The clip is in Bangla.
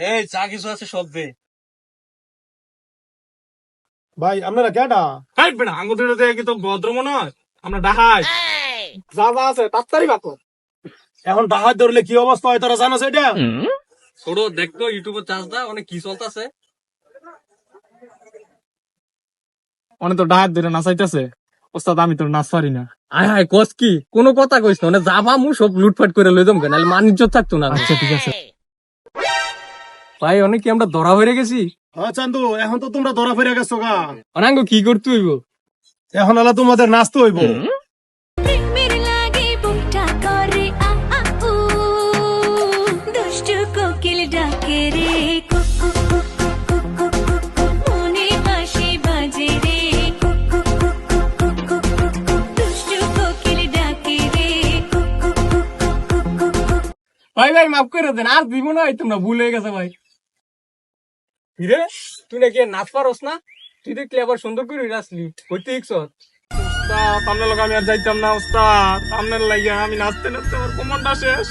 এই যা কিছু আছে সব দে। ভাই আপনারা কেডা? আঙ্গুল দেখে কি তো ভদ্র মনে হয়? আমরা ডাহাই যা যা আছে তাড়াতাড়ি এখন ডাহাত ধরলে কি অবস্থা হয় তোরা জানো সেটা ছোট দেখতো ইউটিউবে চার্জ দা অনেক কি চলতেছে। অনেক তো ডাহাত ধরে নাচাইতেছে। ওস্তাদ আমি তোর নাচ পারি না। আয় হায় কস কি? কোনো কথা কইস না মানে যাবা মু সব লুটফাট করে লই দমকে নাহলে মানিজ্য থাকতো না। আচ্ছা ঠিক আছে। ভাই অনেকে আমরা ধরা হয়ে গেছি হ্যাঁ চান্দু এখন তো তোমরা ধরা ফেরে গেছো গা অনাঙ্গ কি করতে হইব এখন আলা তোমাদের নাচতে হইব ভাই ভাই মাফ করে দেন আর দিব না তোমরা ভুল হয়ে গেছে ভাই হিরে তুই নাকি নাচ পারস না? তুই দেখলি আবার সুন্দর করে নাচলি হইতে ইকসত ওস্তাদ আপনার লোক আমি আর যাইতাম না, উস্তাদ। আপনার লাগিয়া আমি নাচতে নাচতে আমার কোমরটা শেষ।